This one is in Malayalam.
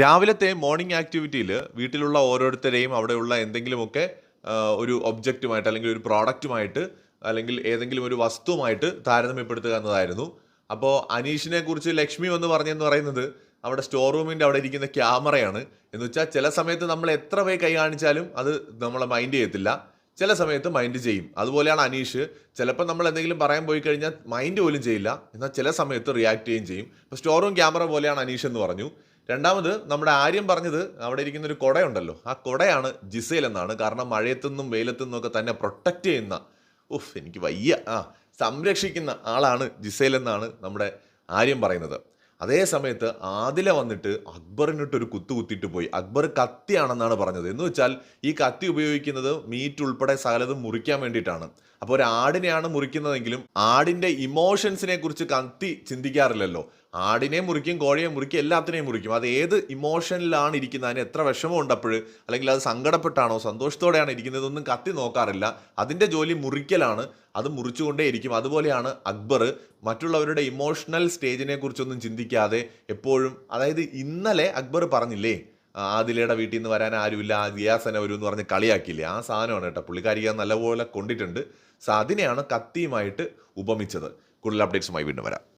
രാവിലത്തെ മോർണിംഗ് ആക്ടിവിറ്റിയിൽ വീട്ടിലുള്ള ഓരോരുത്തരെയും അവിടെയുള്ള എന്തെങ്കിലുമൊക്കെ ഒരു ഒബ്ജക്റ്റുമായിട്ട് അല്ലെങ്കിൽ ഒരു പ്രോഡക്റ്റുമായിട്ട് അല്ലെങ്കിൽ ഏതെങ്കിലും ഒരു വസ്തുവുമായിട്ട് താരതമ്യപ്പെടുത്തുക എന്നതായിരുന്നു. അപ്പോൾ അനീഷിനെ കുറിച്ച് ലക്ഷ്മി എന്ന് പറഞ്ഞെന്ന് പറയുന്നത് അവിടെ സ്റ്റോർ റൂമിന്റെ അവിടെ ഇരിക്കുന്ന ക്യാമറയാണ്. എന്ന് വെച്ചാൽ ചില സമയത്ത് നമ്മൾ എത്ര പേ കൈ കാണിച്ചാലും അത് നമ്മളെ മൈൻഡ് ചെയ്യത്തില്ല. ചില സമയത്ത് മൈൻഡ് ചെയ്യും. അതുപോലെയാണ് അനീഷ്. ചിലപ്പോൾ നമ്മൾ എന്തെങ്കിലും പറയാൻ പോയി കഴിഞ്ഞാൽ മൈൻഡ് പോലും ചെയ്യില്ല. എന്നാൽ ചില സമയത്ത് റിയാക്ട് ചെയ്യുകയും ചെയ്യും. ഇപ്പോൾ സ്റ്റോർ റൂം ക്യാമറ പോലെയാണ് അനീഷ് എന്ന് പറഞ്ഞു. രണ്ടാമത് നമ്മുടെ ആര്യം പറഞ്ഞത് അവിടെ ഇരിക്കുന്ന ഒരു കുടയുണ്ടല്ലോ. ആ കുടയാണ് ജിസേൽ എന്നാണ്. കാരണം മഴയത്തുനിന്നും വെയിലത്തുനിന്നും ഒക്കെ തന്നെ പ്രൊട്ടക്റ്റ് ചെയ്യുന്ന ഉഫ് എനിക്ക് വയ്യ. ആ സംരക്ഷിക്കുന്ന ആളാണ് ജിസേൽ എന്നാണ് നമ്മുടെ ആര്യം പറയുന്നത്. അതേ സമയത്ത് ആദില വന്നിട്ട് അക്ബറിനിട്ടൊരു കുത്തു കുത്തിയിട്ട് പോയി. അക്ബർ കത്തിയാണെന്നാണ് പറഞ്ഞത്. എന്ന് വെച്ചാൽ ഈ കത്തി ഉപയോഗിക്കുന്നത് മീറ്റ് ഉൾപ്പെടെ സകലതും മുറിക്കാൻ വേണ്ടിയിട്ടാണ്. അപ്പോൾ ഒരു ആടിനെയാണ് മുറിക്കുന്നതെങ്കിലും ആടിന്റെ ഇമോഷൻസിനെ കുറിച്ച് കത്തി ചിന്തിക്കാറില്ലല്ലോ. ആടിനെ മുറിക്കും കോഴിയെ മുറിക്കും എല്ലാത്തിനെയും മുറിക്കും. അത് ഏത് ഇമോഷനിലാണ് ഇരിക്കുന്നത്? അതിന് എത്ര വിഷമം അപ്പോൾ അല്ലെങ്കിൽ അത് സങ്കടപ്പെട്ടാണോ? സന്തോഷത്തോടെയാണ് ഇരിക്കുന്നതൊന്നും കത്തി നോക്കാറില്ല. അതിന്റെ ജോലി മുറിക്കലാണ്. അത് മുറിച്ചുകൊണ്ടേയിരിക്കും അതുപോലെയാണ് അക്ബർ. മറ്റുള്ളവരുടെ ഇമോഷണൽ സ്റ്റേജിനെ കുറിച്ചൊന്നും ചിന്തിക്കാതെ എപ്പോഴും അതായത് ഇന്നലെ അക്ബർ പറഞ്ഞില്ലേ ആദിലയുടെ വീട്ടിൽ നിന്ന് വരാൻ ആരുമില്ല ഗിയാസന വരും എന്ന് പറഞ്ഞ് കളിയാക്കില്ലേ ആ സാധനമാണ് കേട്ടോ. പുള്ളിക്കാരിക്ക് നല്ലപോലെ കൊണ്ടിട്ടുണ്ട്. സോ അതിനെയാണ് കത്തിയുമായിട്ട് ഉപമിച്ചത്. കൂടുതൽ അപ്ഡേറ്റ്സുമായി വീണ്ടും വരാം.